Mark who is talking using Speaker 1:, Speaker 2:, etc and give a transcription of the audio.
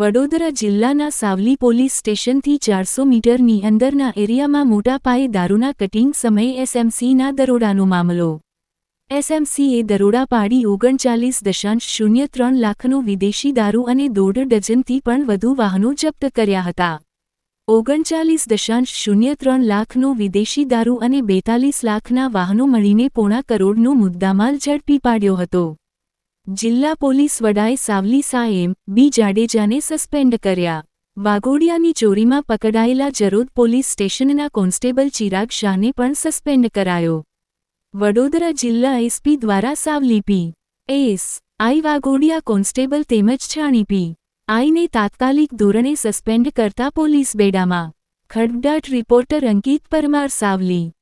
Speaker 1: વડોદરા જિલ્લાના સાવલી પોલીસ સ્ટેશનથી ચારસો મીટરની અંદરના એરિયામાં મોટા પાયે દારૂના કટિંગ સમયે એસએમસીના દરોડાનો મામલો. એસએમસીએ દરોડા પાડી ઓગણચાલીસ દશાંશ શૂન્ય ત્રણ લાખનો વિદેશી દારૂ અને દોઢ ડઝનથી પણ વધુ વાહનો જપ્ત કર્યા હતા. ઓગણચાલીસ દશાંશ શૂન્ય ત્રણ લાખનો વિદેશી દારૂ અને બેતાલીસ લાખના વાહનો મળીને પોણા કરોડનો મુદ્દામાલ ઝડપી પાડ્યો હતો. જિલ્લા પોલીસ વડાએ સાવલી સાએમ બી જાડેજાને સસ્પેન્ડ કર્યા. વાઘોડિયાની ચોરીમાં પકડાયેલા જરોદ પોલીસ સ્ટેશનના કોન્સ્ટેબલ ચિરાગ શાહને પણ સસ્પેન્ડ કરાયો. વડોદરા જિલ્લા એસપી દ્વારા Savli P. S. I Waghodia constable તેમજ છાણી પી. આઈને તાત્કાલિક ધોરણે સસ્પેન્ડ કરતા પોલીસ બેડામાં. ખડડાટ રિપોર્ટર અંકિત પરમાર સાવલી.